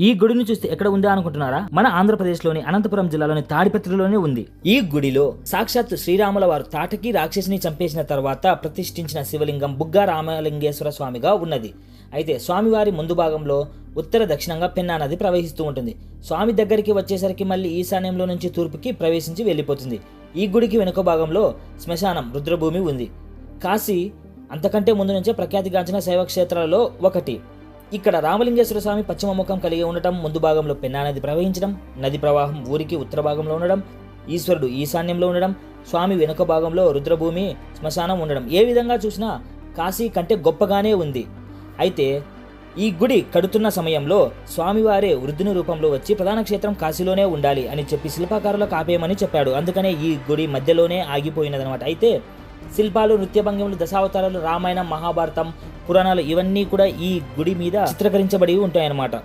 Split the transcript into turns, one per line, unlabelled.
ఈ గుడిని చూస్తే ఎక్కడ ఉందా అనుకుంటున్నారా? మన ఆంధ్రప్రదేశ్లోని అనంతపురం జిల్లాలోని తాడిపత్రిలోనే ఉంది. ఈ గుడిలో సాక్షాత్ శ్రీరాముల వారు తాటకి రాక్షసిని చంపేసిన తర్వాత ప్రతిష్ఠించిన శివలింగం బుగ్గా రామలింగేశ్వర స్వామిగా ఉన్నది. అయితే స్వామివారి ముందు భాగంలో ఉత్తర దక్షిణంగా పెన్నా నది ప్రవహిస్తూ ఉంటుంది. స్వామి దగ్గరికి వచ్చేసరికి మళ్ళీ ఈశాన్యంలో నుంచి తూర్పుకి ప్రవేశించి వెళ్ళిపోతుంది. ఈ గుడికి వెనుక భాగంలో శ్మశానం రుద్రభూమి ఉంది. కాశీ అంతకంటే ముందు నుంచే ప్రఖ్యాతిగాంచిన శైవ క్షేత్రాలలో ఒకటి. ఇక్కడ రామలింగేశ్వర స్వామి పశ్చిమ ముఖం కలిగి ఉండటం ముందు భాగంలో పెన్నా నది ప్రవహించడం నది ప్రవాహం ఊరికి ఉత్తర భాగంలో ఉండడం ఈశ్వరుడు ఈశాన్యంలో ఉండడం స్వామి వెనుక భాగంలో రుద్రభూమి శ్మశానం ఉండడం. ఏ విధంగా చూసినా కాశీ కంటే గొప్పగానే ఉంది. అయితే ఈ గుడి కడుతున్న సమయంలో స్వామివారే వృద్ధుని రూపంలో వచ్చి ప్రధాన క్షేత్రం కాశీలోనే ఉండాలి అని చెప్పి శిల్పకారులకు ఆపేయమని చెప్పాడు. అందుకనే ఈ గుడి మధ్యలోనే ఆగిపోయినదనమాట. అయితే శిల్పాలు నృత్య భంగిములు దశావతారాలు రామాయణం మహాభారతం పురాణాలు ఇవన్నీ కూడా ఈ గుడి మీద చిత్రీకరించబడి ఉంటాయన్నమాట.